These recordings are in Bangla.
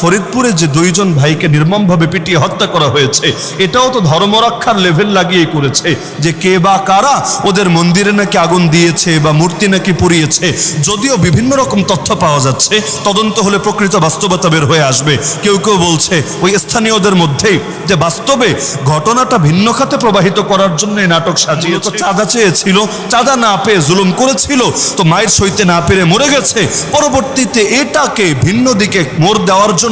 ফরিদপুরে যে দুইজন ভাইকে নির্মমভাবে পিটিয়ে হত্যা করা হয়েছে এটাও তো ধর্মরক্ষার লেভেল লাগিয়ে করেছে যে কে বা কারা ওদের মন্দিরে নাকি আগুন দিয়েছে বা মূর্তি নাকি পুড়িয়েছে। যদিও বিভিন্ন রকম তথ্য পাওয়া যাচ্ছে তদন্ত হলে প্রকৃত বাস্তবতা বের হয়ে আসবে। কেউ কেউ বলছে ওই স্থানীয়দের মধ্যেই যে বাস্তবে ঘটনাটা ভিন্ন খাতে প্রবাহিত করার জন্য এই নাটক সাজিয়ে তো চাঁদা চেয়েছিল চাঁদা না পেয়ে জুলুম করেছিল তো মায়ের সইতে না পেরে মরে গেছে। পরবর্তীতে এটাকে ভিন্ন দিকে মোড় দেওয়ার জন্য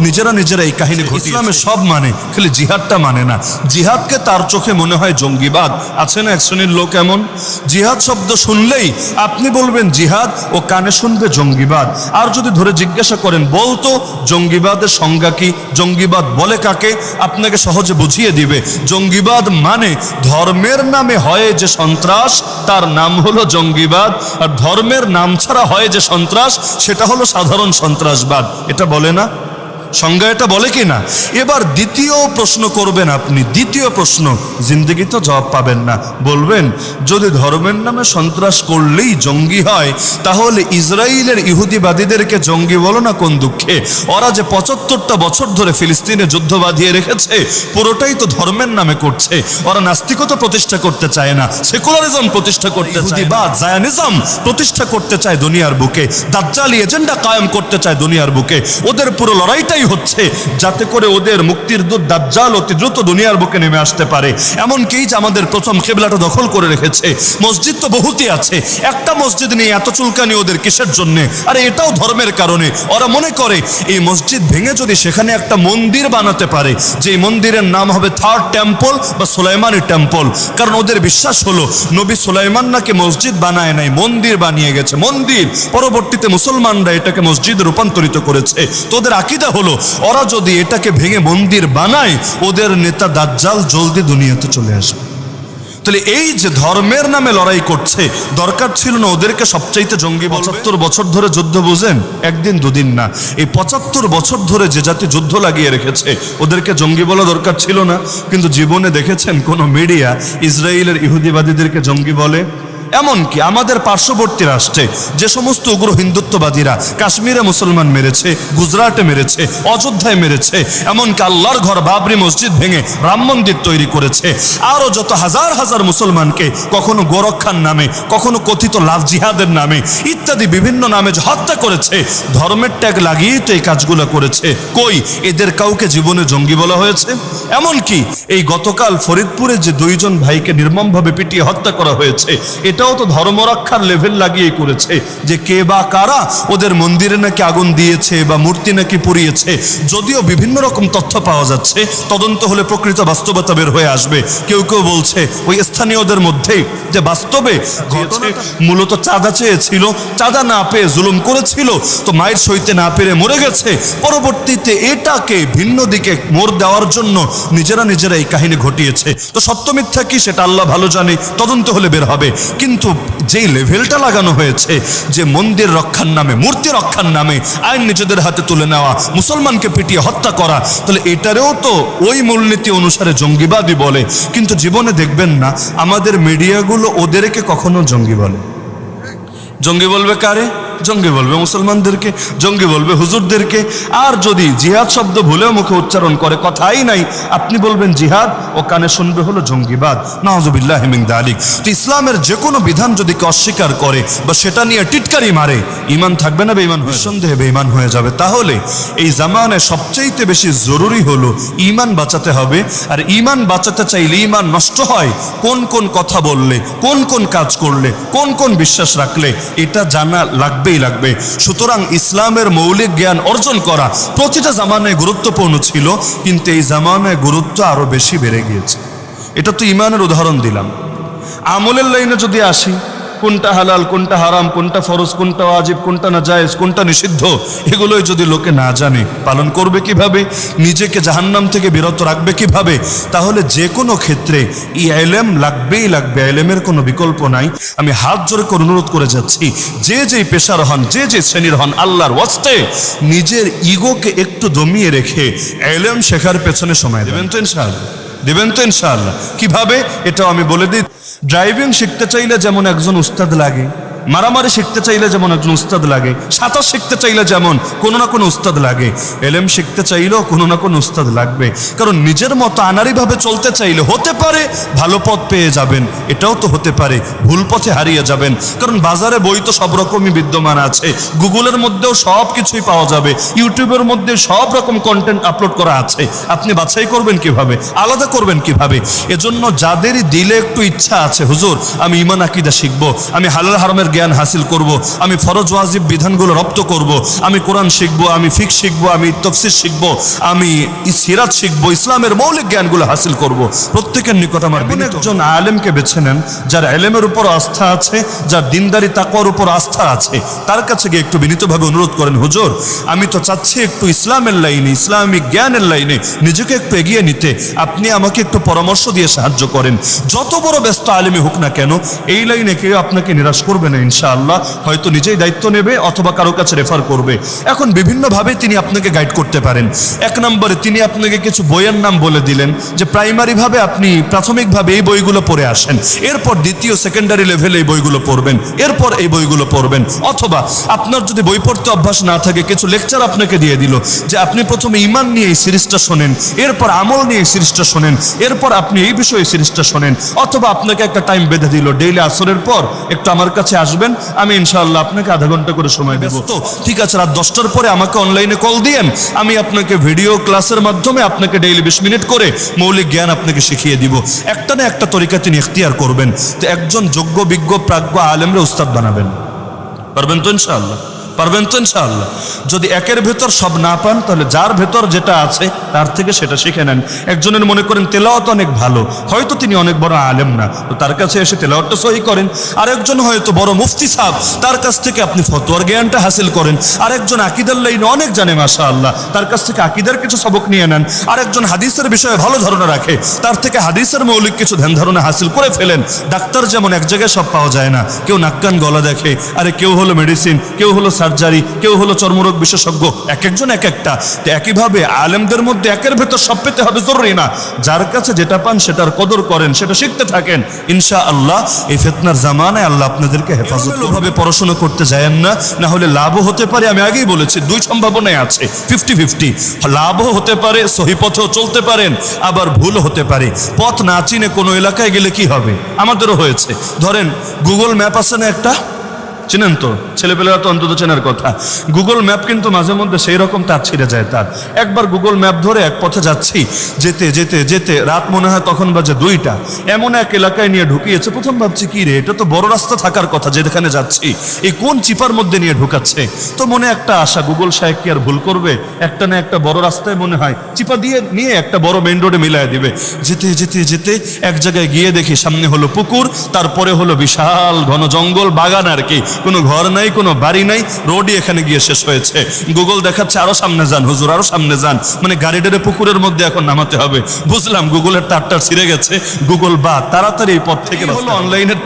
নিজেরা নিজেরা এই কাহিনী ঘটিয়ে ইসলামে সব মানে খালি জিহাদটা মানে না। জিহাদকে তার চোখে মনে হয় জঙ্গিবাদ। আছে না এক শ্রেণির লোক এমন? জিহাদ শব্দ শুনলেই আপনি বলবেন জিহাদ ও কানে শুনবে জঙ্গিবাদ। আর যদি ধরে জিজ্ঞাসা করেন বলতো জঙ্গিবাদের সংজ্ঞা কি? জঙ্গিবাদ বলে কাকে? আপনাকে সহজে বুঝিয়ে দিবে। জঙ্গিবাদ মানে ধর্মের নামে হয় যে সন্ত্রাস তার নাম হলো জঙ্গিবাদ। আর ধর্মের নাম ছাড়া হয় যে সন্ত্রাস সেটা হলো সাধারণ সন্ত্রাসবাদ। এটা বলে না? সংজ্ঞা এটা বলে কি না? এবার দ্বিতীয় প্রশ্ন করবেন আপনি। দ্বিতীয় প্রশ্ন, জিন্দগি তো জবাব পাবেন না। বলবেন, যদি ধর্মের নামে সন্ত্রাস করলেই জঙ্গি হয়, তাহলে ইসরায়েলের ইহুদিবাদীদেরকে জঙ্গি বলো না কোন দুঃখে? ওরা যে পঁচাত্তরটা বছর ধরে ফিলিস্তিনে যুদ্ধ বাঁধিয়ে রেখেছে, পুরোটাই তো ধর্মের নামে করছে। ওরা নাস্তিকতা প্রতিষ্ঠা করতে চায় না, সেকুলারিজম প্রতিষ্ঠা করতে চায় বাদ জায়ানিজম প্রতিষ্ঠা করতে চায় দুনিয়ার বুকে। দাজ্জালি এজেন্ডা কায়েম করতে চায় দুনিয়ার বুকে। ওদের পুরো লড়াইটাই হচ্ছে যাতে করে ওদের মুক্তির দাজ্জাল অতি দ্রুত দুনিয়ার বুকে নেমে আসতে পারে। এমনকি যে আমাদের প্রথম দখল করে রেখেছে, মসজিদ তো বহুতই আছে। একটা মসজিদ নিয়ে এত চুলকানি ওদের কিসের জন্যে? এটাও ধর্মের কারণে। ওরা মনে করে, এই মসজিদ ভেঙে যদি সেখানে একটা মন্দির বানাতে পারে, যে মন্দিরের নাম হবে থার্ড টেম্পল বা সোলাইমানি টেম্পল। কারণ ওদের বিশ্বাস হলো, নবী সোলাইমান নাকি মসজিদ বানায় নাই, মন্দির বানিয়ে গেছে। মন্দির, পরবর্তীতে মুসলমানরা এটাকে মসজিদে রূপান্তরিত করেছে। তো ওদের আকিদা হলো ওরা যদি এটাকে ভেঙে মন্দির বানায় ওদের নেতা দাজ্জাল জলদি দুনিয়াতে চলে আসবে। তাহলে এই যে ধর্মের নামে লড়াই করছে দরকার ছিল না ওদেরকে সবচাইতে জঙ্গি পঁচাত্তর বছর ধরে যুদ্ধ বুঝেন? একদিন দুদিন না। এই পঁচাত্তর বছর ধরে যে জাতি যুদ্ধ লাগিয়ে রেখেছে ওদেরকে জঙ্গি বলা দরকার ছিল না। কিন্তু জীবনে দেখেছেন কোনো মিডিয়া ইসরায়েলের ইহুদিবাদীদেরকে জঙ্গি বলে? এমনকি আমাদের পার্শ্ববর্তী রাষ্ট্রে যে সমস্ত উগ্র হিন্দুত্ববাদীরা কাশ্মীরে মুসলমান মেরেছে, গুজরাটে মেরেছে, অযোধ্যায় মেরেছে, এমনকি আল্লাহর ঘর বাবরি মসজিদ ভেঙে রাম মন্দির তৈরি করেছে, আরও যত হাজার হাজার মুসলমানকে কখনো গোরক্ষার নামে, কখনো কথিত লাভ জিহাদের নামে, ইত্যাদি বিভিন্ন নামে হত্যা করেছে, ধর্মের ট্যাগ লাগিয়েই তো এই কাজগুলো করেছে। কই, এদের কাউকে জীবনে জঙ্গি বলা হয়েছে? এমনকি এই গতকাল ফরিদপুরে যে দুইজন ভাইকে নির্মমভাবে পিটিয়ে হত্যা করা হয়েছে এটাও তো ধর্মরক্ষার লেভেল লাগিয়ে করেছে যে কে বা কারা ওদের মন্দিরে নাকি আগুন দিয়েছে বা মূর্তি নাকি পুড়িয়েছে। যদিও বিভিন্ন রকম তথ্য পাওয়া যাচ্ছে তদন্ত হলে প্রকৃত বাস্তবতা বের হয়ে আসবে। কেউ কেউ বলছে ওই স্থানীয়দের মধ্যেই যে বাস্তবে মূলত চাঁদা চেয়েছিল চাঁদা না পেয়ে জুলুম করেছিল তো মায়ের সইতে না পেরে মরে গেছে। পরবর্তীতে এটাকে ভিন্ন দিকে মোড় দেওয়ার জন্য নিজেরা নিজেরা এই কাহিনী ঘটিয়েছে। তো সত্য মিথ্যা কি সেটা আল্লাহ ভালো জানে তদন্ত হলে বের হবে। কিন্তু যেই লেভেলটা লাগানো হয়েছে, যে মন্দির রক্ষার নামে, মূর্তি রক্ষার নামে, আইন নিজেদের হাতে তুলে নেওয়া, মুসলমানকে পিটিয়ে হত্যা করা, তাহলে এটারেও তো ওই মূলনীতি অনুসারে জঙ্গিবাদী বলে। কিন্তু জীবনে দেখবেন না, আমাদের মিডিয়াগুলো ওদেরকে কখনো জঙ্গি বলে। জঙ্গি বলবে কারে? জঙ্গি বলবে, মুসলমানদেরকে জঙ্গি বলবে, হুজুরদেরকে। আর যদি জিহাদ শব্দ ভুলেও মুখে উচ্চারণ করে, কথাই নাই, আপনি বলবেন জিহাদ, ও কানে শুনবে হলো জঙ্গিবাদ। নওয়াজবিল্লাহ হেমিংদা আলিক তো ইসলামের যে কোনো বিধান যদি কেউ অস্বীকার করে বা সেটা নিয়ে টিটকারি মারে ইমান থাকবে না বেঈমান? সন্দেহে বেঈমান হয়ে যাবে। তাহলে এই জামানে সবচাইতে বেশি জরুরি হলো ইমান বাঁচাতে হবে। আর ইমান বাঁচাতে চাইলে ইমান নষ্ট হয়। কোন কোন কথা বললে, কোন কোন কাজ করলে, কোন কোন বিশ্বাস রাখলে, এটা জানা লাগবেই লাগবে। সুতরাং ইসলামের মৌলিক জ্ঞান অর্জন করা প্রতিটা জামানায় গুরুত্বপূর্ণ ছিল, কিন্তু এই জামানায় গুরুত্ব আরও বেশি বেড়ে গিয়েছে। এটা তো ইমানের উদাহরণ দিলাম। আমলের লাইনে যদি আসি কোনটা হালাল, কোনটা হারাম, কোনটা ফরজ, কোনটা ওয়াজিব, কোনটা না জায়েজ কোনটা নিষিদ্ধ, এগুলোই যদি লোকে না জানে, পালন করবে কীভাবে? নিজেকে জাহান্নাম থেকে বিরত রাখবে কীভাবে? তাহলে যে কোনো ক্ষেত্রে এই এলেম লাগবেই লাগবে, এলেমের কোনো বিকল্প নাই। আমি হাত জোরে করে অনুরোধ করে যাচ্ছি, যে যেই পেশার হন, যে যে শ্রেণির হন, আল্লাহর ওয়াস্তে নিজের ইগোকে একটু দমিয়ে রেখে এলেম শেখার পেছনে সময় দেবেন তো ইনশাআল্লাহ। দেবেন তো ইনশাআল্লাহ। কীভাবে? এটাও আমি বলে দিই। ড্রাইভিং শিখতে চাইলে যেমন একজন উস্তাদ লাগে। মারামারি শিখতে চাইলে যেমন একজন উস্তাদ লাগে, সাঁতার শিখতে চাইলে যেমন কোনো না কোনো উস্তাদ লাগে, এলেম শিখতে চাইলেও কোনো না কোনো উস্তাদ লাগবে। কারণ নিজের মতো আনারিভাবে চলতে চাইলে হতে পারে, ভালো পথ পেয়ে যাবেন, এটাও তো হতে পারে, ভুল পথে হারিয়ে যাবেন। কারণ বাজারে বই তো সব রকমই বিদ্যমান আছে, গুগলের মধ্যেও সব কিছুই পাওয়া যাবে, ইউটিউবের মধ্যে সব রকম কন্টেন্ট আপলোড করা আছে। আপনি বাছাই করবেন কীভাবে? আলাদা করবেন কীভাবে? এজন্য যাদেরই দিলে একটু ইচ্ছা আছে, হুজুর, আমি ইমান আকিদা শিখব, আমি হালাল হারামের জ্ঞান হাসিল করব আমি ফরজ ওয়াজিব বিধানগুলো রপ্ত করব আমি কোরআন শিখব আমি ফিক শিখব আমি তফসির শিখব আমি সিরাত শিখব ইসলামের মৌলিক জ্ঞানগুলো হাসিল করব। প্রত্যেকের নিকট আমার একজন আলেমকে বেছে নেন যার এলেমের উপর আস্থা আছে যার দিনদারি তাকওয়ার উপর আস্থা আছে। তার কাছে গিয়ে একটু বিনীতভাবে অনুরোধ করেন হুজুর আমি তো চাচ্ছি একটু ইসলামের লাইনে ইসলামিক জ্ঞানের লাইনে নিজেকে একটু এগিয়ে নিতে। আপনি আমাকে একটু পরামর্শ দিয়ে সাহায্য করেন। যত বড় ব্যস্ত আলেমী হোক না কেন এই লাইনে কেউ আপনাকে নিরাশ করবে না ইনশাআল্লাহ, হয়তো নিজেই দায়িত্ব নেবে অথবা কারও কাছে রেফার করবে। এখন বিভিন্নভাবে তিনি আপনাকে গাইড করতে পারেন। এক নম্বরে তিনি আপনাকে কিছু বইয়ের নাম বলে দিলেন, যে প্রাইমারিভাবে আপনি প্রাথমিকভাবে এই বইগুলো পড়ে আসেন। এরপর দ্বিতীয় সেকেন্ডারি লেভেলে এই বইগুলো পড়বেন। এরপর এই বইগুলো পড়বেন। অথবা আপনার যদি বই পড়তে অভ্যাস না থাকে, কিছু লেকচার আপনাকে দিয়ে দিল, যে আপনি প্রথমে ইমান নিয়ে এই সিরিজটা শোনেন, এরপর আমল নিয়ে এই সিরিজটা শোনেন, এরপর আপনি এই বিষয়ে সিরিজটা শোনেন, অথবা আপনাকে একটা টাইম বেঁধে দিল ডেইলি আসরের পর একটু আমার কাছে আসবেন, আমি ইনশাআল্লাহ আপনাকে আধা ঘণ্টা করে সময় দেবো। তো ঠিক আছে, রাত দশটার পরে আমাকে অনলাইনে কল দিয়েন। আমি আপনাকে ভিডিও ক্লাসের মাধ্যমে আপনাকে ডেইলি বিশ মিনিট করে মৌলিক জ্ঞান আপনাকে শিখিয়ে দিব। একটা না একটা তরিকা তিনি এখতিয়ার করবেন। তো একজন যোগ্য, বিজ্ঞ, প্রাজ্ঞ, আলেমরে উস্তাদ বানাবেন। পারবেন তো ইনশাআল্লাহ? পারবেন তো ইনশাআল্লাহ? যদি একের ভেতর সব না পান, তাহলে যার ভেতর যেটা আছে, তার থেকে সেটা শিখে নেন। একজনের মনে করেন তেলাওয়াত অনেক ভালো, হয়তো তিনি অনেক বড় আলেম না, তো তার কাছে এসে তেলাওয়াতটা সহি করেন। আরেকজন হয়তো বড় মুফতি সাহ তার কাছ থেকে আপনি ফতোয়ার জ্ঞানটা হাসিল করেন। আরেকজন আকিদার লাইনে অনেক জানে মাশা আল্লাহ তার কাছ থেকে আকিদার কিছু সবক নিয়ে নেন। আরেকজন হাদিসের বিষয়ে ভালো ধারণা রাখে, তার থেকে হাদিসের মৌলিক কিছু ধ্যান ধারণা হাসিল করে ফেলেন। ডাক্তার যেমন এক জায়গায় সব পাওয়া যায় না, কেউ নাক্কান গলা দেখে, আরে কেউ হলো মেডিসিন কেউ হলো সার্জারি কেউ হলো চর্মরোগ বিশেষজ্ঞ, এক একজন এক একটা। তো একইভাবে আলেমদের মধ্যে একের ভেতর সব পেতে হবে, জরুরি না। যার কাছে যেটা পান সেটার কদর করেন, সেটা শিখতে থাকেন। ইনশা আল্লাহ এই ফেতনার জামানায় আল্লাহ আপনাদেরকে হেফাজত ভাবে পড়াশোনা করতে যায়েন না না হলে লাভও হতে পারে, আমি আগেই বলেছি, দুই সম্ভাবনায় আছে ফিফটি ফিফটি লাভও হতে পারে, সহি পথেও চলতে পারেন, আবার ভুল হতে পারে। পথ না চিনে কোনো এলাকায় গেলে কি হবে? আমাদেরও হয়েছে। ধরেন, গুগল ম্যাপ আছে না একটা? চিনেন তো? ছেলেপেলেরা তো অন্তত চেনার কথা। গুগল ম্যাপ কিন্তু মাঝে মধ্যে সেই রকম তার ছিঁড়ে যায় তার। একবার গুগল ম্যাপ ধরে এক পথে যাচ্ছি, যেতে যেতে যেতে, রাত মনে হয় তখন বাজে দুইটা। এমন এক এলাকায় নিয়ে ঢুকিয়েছে, প্রথম ভাবছি, কি রে, এটা তো বড় রাস্তা থাকার কথা যেখানে যাচ্ছি। এই কোন চিপার মধ্যে নিয়ে ঢুকাচ্ছে? তো মনে একটা আশা গুগল সাহেব কি আর ভুল করবে? একটা না একটা বড় রাস্তায় মনে হয় চিপা দিয়ে নিয়ে একটা বড় মেন রোডে মিলাই দিবে। যেতে যেতে যেতে এক জায়গায় গিয়ে দেখি সামনে হলো পুকুর, তারপরে হলো বিশাল ঘন জঙ্গল, বাগান আর কি। কোনো ঘর নাই কোনো বাড়ি নাই রোডই এখানে গিয়ে শেষ হয়েছে। গুগল দেখাচ্ছে আরও সামনে যান হুজুর আরও সামনে যান। মানে গাড়িটারে পুকুরের মধ্যে এখন নামাতে হবে। বুঝলাম গুগলের তারটার ছিঁড়ে গেছে গুগল বা তাড়াতাড়ি এই পথ থেকে হলো অনলাইনের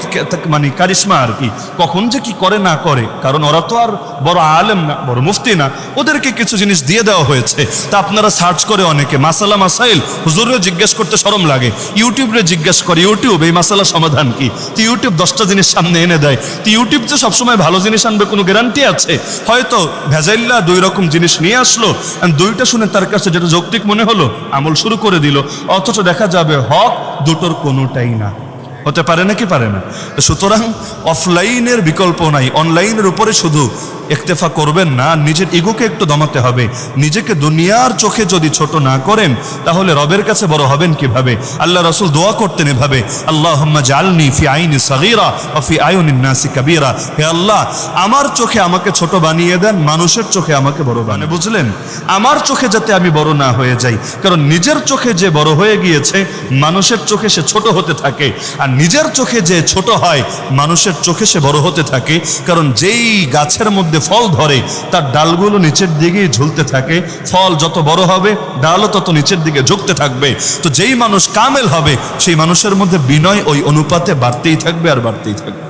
মানে কারিশমা আর কি? কখন যে কি করে না করে? কারণ ওরা তো আর বড় আলেম না বড় মুফতি না। ওদেরকে কিছু জিনিস দিয়ে দেওয়া হয়েছে। তা আপনারা সার্চ করে অনেকে। মাসালা মাসাইল হুজুরেও জিজ্ঞেস করতে সরম লাগে। ইউটিউবে জিজ্ঞেস করে ইউটিউব এই মাসালা সমাধান কি? তো ইউটিউব দশটা জিনিস সামনে এনে দেয়। তো ইউটিউব যে সবসময় ভালো জিনিস আনবে কোনো গ্যারান্টি আছে? হয়তো ভেজাইল্লা দুই রকম জিনিস নিয়ে আসলো দুইটা শুনে তার কাছে যেটা যৌক্তিক মনে হলো, আমল শুরু করে দিল। অথচ দেখা যাবে হক দুটোর কোনোটাই না। হতে পারে নাকি পারে না? সুতরাং অফলাইনের বিকল্প নাই। অনলাইনের উপরে শুধু একতেফা করবেন না, নিজের ইগোকে একটু দমাতে হবে। নিজেকে দুনিয়ার চোখে যদি ছোট না করেন, তাহলে রবের কাছে বড় হবেন কীভাবে? আল্লাহ রসুল দোয়া করতেন এভাবে আল্লাহ জালনি ফি আইনি সাগিরা ফি আয়ুনিন নাসি কাবিরা। হে আল্লাহ, আমার চোখে আমাকে ছোট বানিয়ে দেন, মানুষের চোখে আমাকে বড় বানে বুঝলেন? আমার চোখে যাতে আমি বড় না হয়ে যাই, কারণ নিজের চোখে যে বড় হয়ে গিয়েছে, মানুষের চোখে সে ছোট হতে থাকে, আর নিজের চোখে যে ছোট হয়, মানুষের চোখে সে বড় হতে থাকে, কারণ যেই গাছের মধ্যে ফল ধরে, তার ডালগুলো নিচের দিকেই ঝুলতে থাকে। ফল যত বড় হবে, ডালও তত নিচের দিকে ঝুঁকতে থাকবে। তো যেই মানুষ কামেল হবে, সেই মানুষের মধ্যে বিনয় ওই অনুপাতে বাড়তেই থাকবে আর বাড়তেই থাকবে।